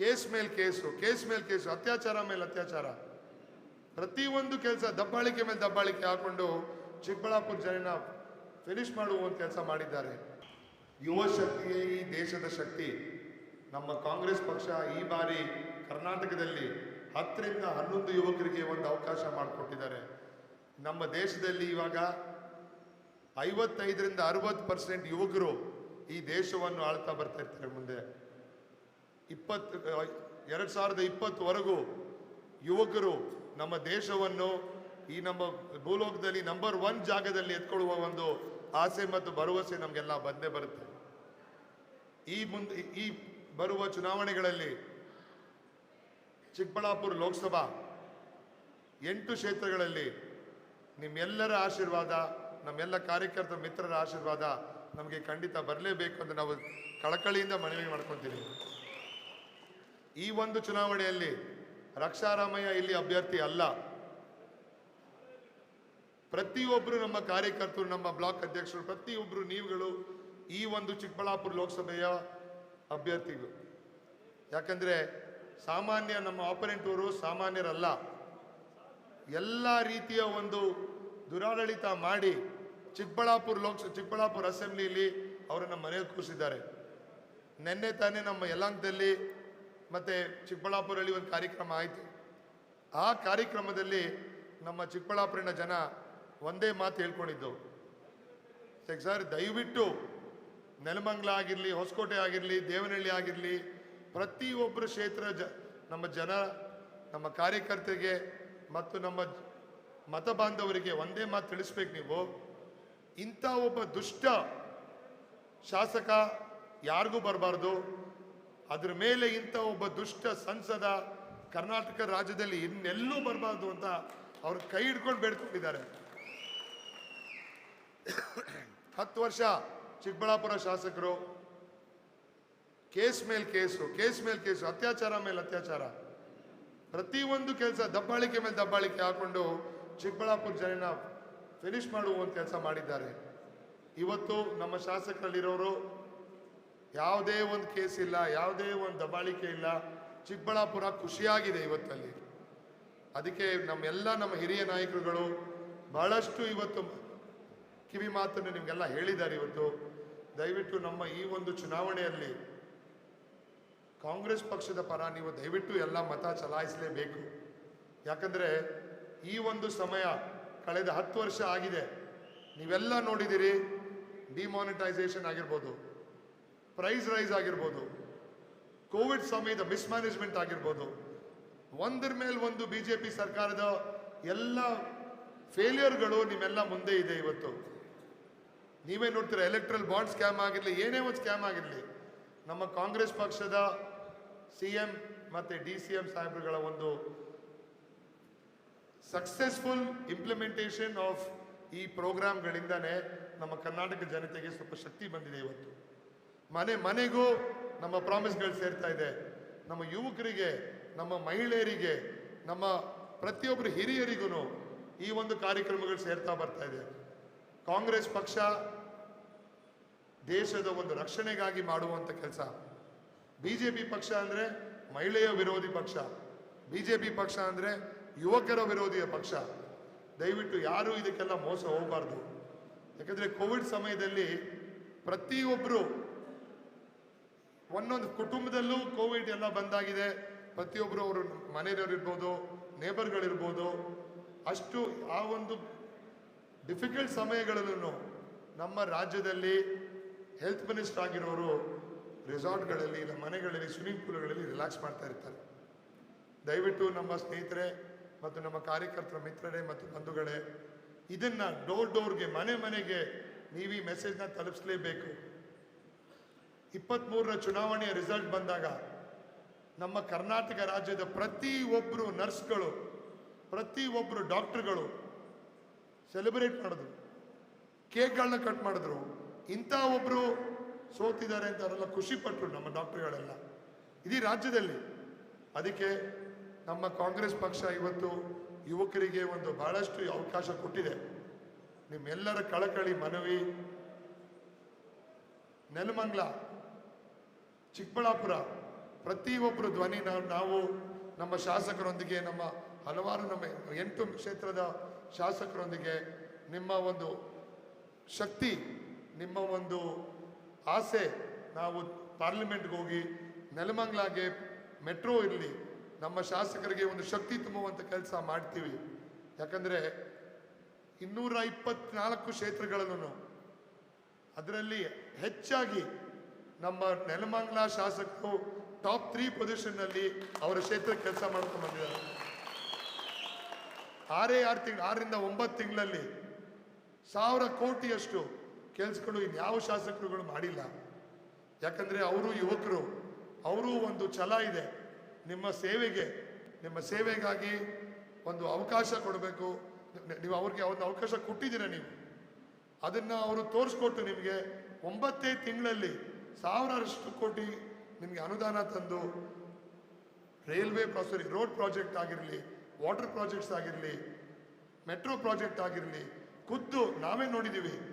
Case ಮೇಲೆ case, case ಮೇಲೆ case, ಅತ್ಯಾಚಾರ ಮೇಲೆ ಅತ್ಯಾಚಾರ. ಪ್ರತಿಯೊಂದು ಕೆಲಸ ದಬ್ಬಾಳಿಕೆ ಮೇಲೆ ದಬ್ಬಾಳಿಕೆ ಹಾಕೊಂಡು ಚಿಕ್ಕಬಳ್ಳಾಪುರ ಜನನ ಫಿನಿಶ್ ಮಾಡುವ ಕೆಲಸ ಮಾಡಿದ್ದಾರೆ. ಯುವ ಶಕ್ತಿಯೇ ಈ ದೇಶದ ಶಕ್ತಿ. ನಮ್ಮ ಕಾಂಗ್ರೆಸ್ ಪಕ್ಷ ಈ ಬಾರಿ ಕರ್ನಾಟಕದಲ್ಲಿ ಹತ್ತರಿಂದ ಹನ್ನೊಂದು ಯುವಕರಿಗೆ ಒಂದು ಅವಕಾಶ ಮಾಡಿಕೊಟ್ಟಿದ್ದಾರೆ. ನಮ್ಮ ದೇಶದಲ್ಲಿ ಇವಾಗ ಐವತ್ತೈದರಿಂದ ಅರವತ್ತು ಪರ್ಸೆಂಟ್ ಯುವಕರು ಈ ದೇಶವನ್ನು ಆಳ್ತಾ ಬರ್ತಾ ಇರ್ತಾರೆ ಮುಂದೆ. ಇಪ್ಪತ್ತು ಎರಡು ಸಾವಿರದ ಇಪ್ಪತ್ತುವರೆಗೂ ಯುವಕರು ನಮ್ಮ ದೇಶವನ್ನು ಈ ನಮ್ಮ ಭೂಲೋಕದಲ್ಲಿ ನಂಬರ್ ಒನ್ ಜಾಗದಲ್ಲಿ ಎತ್ಕೊಳ್ಳುವ ಒಂದು ಆಸೆ ಮತ್ತು ಭರವಸೆ ನಮಗೆಲ್ಲ ಬಂದೇ ಬರುತ್ತೆ. ಈ ಮುಂದೆ, ಈ ಬರುವ ಚುನಾವಣೆಗಳಲ್ಲಿ ಚಿಕ್ಕಬಳ್ಳಾಪುರ ಲೋಕಸಭಾ ಎಂಟು ಕ್ಷೇತ್ರಗಳಲ್ಲಿ ನಿಮ್ಮೆಲ್ಲರ ಆಶೀರ್ವಾದ, ನಮ್ಮೆಲ್ಲ ಕಾರ್ಯಕರ್ತರ ಮಿತ್ರರ ಆಶೀರ್ವಾದ ನಮಗೆ ಖಂಡಿತ ಬರಲೇಬೇಕು ಅಂತ ನಾವು ಕಳಕಳಿಯಿಂದ ಮನವಿ ಮಾಡ್ಕೊತೀವಿ. ಈ ಒಂದು ಚುನಾವಣೆಯಲ್ಲಿ ರಕ್ಷಾರಾಮಯ್ಯ ಇಲ್ಲಿ ಅಭ್ಯರ್ಥಿ ಅಲ್ಲ. ಪ್ರತಿಯೊಬ್ಬರು ನಮ್ಮ ಕಾರ್ಯಕರ್ತರು, ನಮ್ಮ ಬ್ಲಾಕ್ ಅಧ್ಯಕ್ಷರು ಪ್ರತಿಯೊಬ್ಬರು ನೀವುಗಳು ಈ ಒಂದು ಚಿಕ್ಕಬಳ್ಳಾಪುರ ಲೋಕಸಭೆಯ ಅಭ್ಯರ್ಥಿಗಳು. ಯಾಕಂದ್ರೆ ಸಾಮಾನ್ಯ ನಮ್ಮ ಆಪರೆಂಟ್ ಅವರು ಸಾಮಾನ್ಯರಲ್ಲ. ಎಲ್ಲ ರೀತಿಯ ಒಂದು ದುರಾಡಳಿತ ಮಾಡಿ ಚಿಕ್ಕಬಳ್ಳಾಪುರ ಲೋಕಸ, ಚಿಕ್ಕಬಳ್ಳಾಪುರ ಅಸೆಂಬ್ಲಿಯಲ್ಲಿ ಅವರನ್ನು ಮನೆಗೆ ಕೂರಿಸಿದ್ದಾರೆ. ನಿನ್ನೆ ತಾನೇ ನಮ್ಮ ಯಲಾಂಕದಲ್ಲಿ ಮತ್ತೆ ಚಿಕ್ಕಬಳ್ಳಾಪುರಲ್ಲಿ ಒಂದು ಕಾರ್ಯಕ್ರಮ ಆಯಿತು. ಆ ಕಾರ್ಯಕ್ರಮದಲ್ಲಿ ನಮ್ಮ ಚಿಕ್ಕಬಳ್ಳಾಪುರಿನ ಜನ ಒಂದೇ ಮಾತು ಹೇಳ್ಕೊಂಡಿದ್ದು. ಸರ್, ದಯವಿಟ್ಟು ನೆಲಮಂಗ್ಲ ಆಗಿರಲಿ ಹೊಸಕೋಟೆ ಆಗಿರಲಿ ದೇವನಹಳ್ಳಿ ಆಗಿರಲಿ ಪ್ರತಿಯೊಬ್ಬರು ಕ್ಷೇತ್ರ ಜ ನಮ್ಮ ಜನ ನಮ್ಮ ಕಾರ್ಯಕರ್ತರಿಗೆ ಮತ್ತು ನಮ್ಮ ಮತ ಬಾಂಧವರಿಗೆ ಒಂದೇ ಮಾತು ತಿಳಿಸ್ಬೇಕು ನೀವು. ಇಂಥ ಒಬ್ಬ ದುಷ್ಟ ಶಾಸಕ ಯಾರಿಗೂ ಬರಬಾರ್ದು. ಅದ್ರ ಮೇಲೆ ಇಂಥ ಒಬ್ಬ ದುಷ್ಟ ಸಂಸದ ಕರ್ನಾಟಕ ರಾಜ್ಯದಲ್ಲಿ ಇನ್ನೆಲ್ಲೂ ಬರಬಾರ್ದು ಅಂತ ಅವ್ರು ಕೈ ಹಿಡ್ಕೊಂಡು ಬೇಡ್ಕೊಂಡಿದ್ದಾರೆ. ಹತ್ತು ವರ್ಷ ಚಿಕ್ಕಬಳ್ಳಾಪುರ ಶಾಸಕರು, ಕೇಸ್ ಮೇಲೆ ಕೇಸು, ಕೇಸ್ ಮೇಲೆ ಕೇಸು, ಅತ್ಯಾಚಾರ ಮೇಲೆ ಅತ್ಯಾಚಾರ. ಪ್ರತಿಯೊಂದು ಕೆಲಸ ದಬ್ಬಾಳಿಕೆ ಮೇಲೆ ದಬ್ಬಾಳಿಕೆ ಹಾಕೊಂಡು ಚಿಕ್ಕಬಳ್ಳಾಪುರ ಜನನ ಫಿನಿಶ್ ಮಾಡುವ ಕೆಲಸ ಮಾಡಿದ್ದಾರೆ. ಇವತ್ತು ನಮ್ಮ ಶಾಸಕರಲ್ಲಿರೋರು ಯಾವುದೇ ಒಂದು ಕೇಸ್ ಇಲ್ಲ, ಯಾವುದೇ ಒಂದು ದಬಾಳಿಕೆ ಇಲ್ಲ. ಚಿಕ್ಕಬಳ್ಳಾಪುರ ಖುಷಿಯಾಗಿದೆ ಇವತ್ತಲ್ಲಿ. ಅದಕ್ಕೆ ನಮ್ಮೆಲ್ಲ ನಮ್ಮ ಹಿರಿಯ ನಾಯಕರುಗಳು ಬಹಳಷ್ಟು ಇವತ್ತು ಕಿವಿ ಮಾತನ್ನು ನಿಮಗೆಲ್ಲ ಹೇಳಿದ್ದಾರೆ ಇವತ್ತು. ದಯವಿಟ್ಟು ನಮ್ಮ ಈ ಒಂದು ಚುನಾವಣೆಯಲ್ಲಿ ಕಾಂಗ್ರೆಸ್ ಪಕ್ಷದ ಪರ ನೀವು ದಯವಿಟ್ಟು ಎಲ್ಲ ಮತ ಚಲಾಯಿಸಲೇಬೇಕು. ಯಾಕಂದರೆ ಈ ಒಂದು ಸಮಯ ಕಳೆದ ಹತ್ತು ವರ್ಷ ಆಗಿದೆ. ನೀವೆಲ್ಲ ನೋಡಿದ್ದೀರಿ, ಡಿಮಾನಿಟೈಸೇಷನ್ ಆಗಿರ್ಬೋದು. ಪ್ರೈಸ್ ರೈಸ್ ಆಗಿರ್ಬೋದು ಕೋವಿಡ್ ಸಮಯದ ಮಿಸ್ಮ್ಯಾನೇಜ್ಮೆಂಟ್ ಆಗಿರ್ಬೋದು, ಒಂದರ ಮೇಲೆ ಒಂದು ಬಿ ಜೆ ಪಿ ಸರ್ಕಾರದ ಎಲ್ಲ ಫೇಲಿಯರ್ಗಳು ನಿಮ್ಮೆಲ್ಲ ಮುಂದೆ ಇದೆ ಇವತ್ತು. ನೀವೇ ನೋಡ್ತೀರಾ ಎಲೆಕ್ಟ್ರಲ್ ಬಾಂಡ್ ಸ್ಕ್ಯಾಮ್ ಆಗಿರಲಿ, ಏನೇ ಒಂದು ಸ್ಕ್ಯಾಮ್ ಆಗಿರಲಿ, ನಮ್ಮ ಕಾಂಗ್ರೆಸ್ ಪಕ್ಷದ ಸಿ ಎಂ ಮತ್ತು ಡಿ ಸಿ ಎಂ ಸಾಹೇಬ್ರುಗಳ ಒಂದು ಸಕ್ಸಸ್ಫುಲ್ ಇಂಪ್ಲಿಮೆಂಟೇಷನ್ ಆಫ್ ಈ ಪ್ರೋಗ್ರಾಮ್ಗಳಿಂದನೇ ನಮ್ಮ ಕರ್ನಾಟಕ ಜನತೆಗೆ ಸ್ವಲ್ಪ ಶಕ್ತಿ ಬಂದಿದೆ ಇವತ್ತು. ಮನೆ ಮನೆಗೂ ನಮ್ಮ ಪ್ರಾಮಿಸ್ಗಳು ಸೇರ್ತಾ ಇದೆ. ನಮ್ಮ ಯುವಕರಿಗೆ, ನಮ್ಮ ಮಹಿಳೆಯರಿಗೆ, ನಮ್ಮ ಪ್ರತಿಯೊಬ್ಬರು ಹಿರಿಯರಿಗೂ ಈ ಒಂದು ಕಾರ್ಯಕ್ರಮಗಳು ಸೇರ್ತಾ ಬರ್ತಾ ಇದೆ. ಕಾಂಗ್ರೆಸ್ ಪಕ್ಷ ದೇಶದ ಒಂದು ರಕ್ಷಣೆಗಾಗಿ ಮಾಡುವಂಥ ಕೆಲಸ. ಬಿ ಜೆ ಪಿ ಪಕ್ಷ ಅಂದರೆ ಮಹಿಳೆಯ ವಿರೋಧಿ ಪಕ್ಷ. ಬಿ ಜೆ ಪಿ ಪಕ್ಷ ಅಂದರೆ ಯುವಕರ ವಿರೋಧಿಯ ಪಕ್ಷ. ದಯವಿಟ್ಟು ಯಾರೂ ಇದಕ್ಕೆಲ್ಲ ಮೋಸ ಹೋಗಬಾರ್ದು. ಯಾಕಂದರೆ ಕೋವಿಡ್ ಸಮಯದಲ್ಲಿ ಪ್ರತಿಯೊಬ್ಬರು ಒಂದೊಂದು ಕುಟುಂಬದಲ್ಲೂ ಕೋವಿಡ್ ಎಲ್ಲ ಬಂದಾಗಿದೆ. ಪ್ರತಿಯೊಬ್ಬರು ಅವರು ಮನೆಯವರು ಇರ್ಬೋದು ನೇಬರ್ಗಳಿರ್ಬೋದು. ಅಷ್ಟು ಆ ಒಂದು ಡಿಫಿಕಲ್ಟ್ ಸಮಯಗಳಲ್ಲೂ ನಮ್ಮ ರಾಜ್ಯದಲ್ಲಿ ಹೆಲ್ತ್ ಮಿನಿಸ್ಟರ್ ಆಗಿರೋರು ರೆಸಾರ್ಟ್ಗಳಲ್ಲಿ ಇಲ್ಲ ಮನೆಗಳಲ್ಲಿ ಸ್ವಿಮ್ಮಿಂಗ್ ಪೂಲ್ಗಳಲ್ಲಿ ರಿಲ್ಯಾಕ್ಸ್ ಮಾಡ್ತಾ ಇರ್ತಾರೆ. ದಯವಿಟ್ಟು ನಮ್ಮ ಸ್ನೇಹಿತರೆ ಮತ್ತು ನಮ್ಮ ಕಾರ್ಯಕರ್ತರ ಮಿತ್ರರೇ ಮತ್ತು ಬಂಧುಗಳೇ, ಇದನ್ನು ಡೋರ್ ಡೋರ್ಗೆ ಮನೆ ಮನೆಗೆ ನೀವು ಈ ಮೆಸೇಜ್ನ ತಲುಪಿಸಲೇಬೇಕು. ಇಪ್ಪತ್ತ್ಮೂರರ ಚುನಾವಣೆಯ ರಿಸಲ್ಟ್ ಬಂದಾಗ ನಮ್ಮ ಕರ್ನಾಟಕ ರಾಜ್ಯದ ಪ್ರತಿ ಒಬ್ಬರು ನರ್ಸ್ಗಳು, ಪ್ರತಿ ಒಬ್ಬರು ಡಾಕ್ಟರ್ಗಳು ಸೆಲೆಬ್ರೇಟ್ ಮಾಡಿದ್ರು. ಕೇಕ್ಗಳನ್ನ ಕಟ್ ಮಾಡಿದ್ರು. ಇಂಥ ಒಬ್ಬರು ಸೋತಿದ್ದಾರೆ ಅಂತ ಅವರೆಲ್ಲ ಖುಷಿ ಪಟ್ಟರು ನಮ್ಮ ಡಾಕ್ಟರ್ಗಳೆಲ್ಲ. ಇಡೀ ರಾಜ್ಯದಲ್ಲಿ. ಅದಕ್ಕೆ ನಮ್ಮ ಕಾಂಗ್ರೆಸ್ ಪಕ್ಷ ಇವತ್ತು ಯುವಕರಿಗೆ ಒಂದು ಬಹಳಷ್ಟು ಅವಕಾಶ ಕೊಟ್ಟಿದೆ. ನಿಮ್ಮೆಲ್ಲರ ಕಳಕಳಿ ಮನವಿ. ನೆಲಮಂಗ್ಲ ಚಿಕ್ಕಬಳ್ಳಾಪುರ ಪ್ರತಿಯೊಬ್ಬರು ಧ್ವನಿ ನಾವು ನಾವು ನಮ್ಮ ಶಾಸಕರೊಂದಿಗೆ, ನಮ್ಮ ಹಲವಾರು ನಮ್ಮ ಎಂಟು ಕ್ಷೇತ್ರದ ಶಾಸಕರೊಂದಿಗೆ ನಿಮ್ಮ ಒಂದು ಶಕ್ತಿ, ನಿಮ್ಮ ಒಂದು ಆಸೆ, ನಾವು ಪಾರ್ಲಿಮೆಂಟ್ಗೆ ಹೋಗಿ ನೆಲಮಂಗ್ಲಾಗೆ ಮೆಟ್ರೋ ಇರಲಿ, ನಮ್ಮ ಶಾಸಕರಿಗೆ ಒಂದು ಶಕ್ತಿ ತುಂಬುವಂಥ ಕೆಲಸ ಮಾಡ್ತೀವಿ. ಯಾಕಂದರೆ ಇನ್ನೂರ ಇಪ್ಪತ್ನಾಲ್ಕು ಕ್ಷೇತ್ರಗಳಲ್ಲೂ ಅದರಲ್ಲಿ ಹೆಚ್ಚಾಗಿ ನಮ್ಮ ನೆಲಮಂಗ್ಲ ಶಾಸಕರು ಟಾಪ್ ತ್ರೀ ಪೊಸಿಷನ್ನಲ್ಲಿ ಅವರ ಕ್ಷೇತ್ರ ಕೆಲಸ ಮಾಡ್ಕೊಂಡು ಬಂದಿದ್ದಾರೆ. ಆರೇ ಆರು ತಿಂಗಳು, ಆರರಿಂದ ಒಂಬತ್ತು ತಿಂಗಳಲ್ಲಿ ಸಾವಿರ ಕೋಟಿಯಷ್ಟು ಕೆಲಸಗಳು ಇನ್ಯಾವ ಶಾಸಕರುಗಳು ಮಾಡಿಲ್ಲ. ಯಾಕಂದ್ರೆ ಅವರು ಯುವಕರು, ಅವರು ಒಂದು ಛಲ ಇದೆ. ನಿಮ್ಮ ಸೇವೆಗೆ, ನಿಮ್ಮ ಸೇವೆಗಾಗಿ ಒಂದು ಅವಕಾಶ ಕೊಡಬೇಕು. ನೀವು ಅವ್ರಿಗೆ ಒಂದು ಅವಕಾಶ ಕೊಟ್ಟಿದ್ದೀರ ನೀವು? ಅದನ್ನ ಅವರು ತೋರಿಸ್ಕೊಟ್ಟು ನಿಮಗೆ ಒಂಬತ್ತೇ ತಿಂಗಳಲ್ಲಿ ಸಾವಿರಷ್ಟು ಕೋಟಿ ನಿಮಗೆ ಅನುದಾನ ತಂದು ರೈಲ್ವೆ ಸಾರಿ ರೋಡ್ ಪ್ರಾಜೆಕ್ಟ್ ಆಗಿರಲಿ ವಾಟರ್ ಪ್ರಾಜೆಕ್ಟ್ಸ್ ಆಗಿರಲಿ ಮೆಟ್ರೋ ಪ್ರಾಜೆಕ್ಟ್ ಆಗಿರಲಿ, ಖುದ್ದು ನಾವೇ ನೋಡಿದ್ದೀವಿ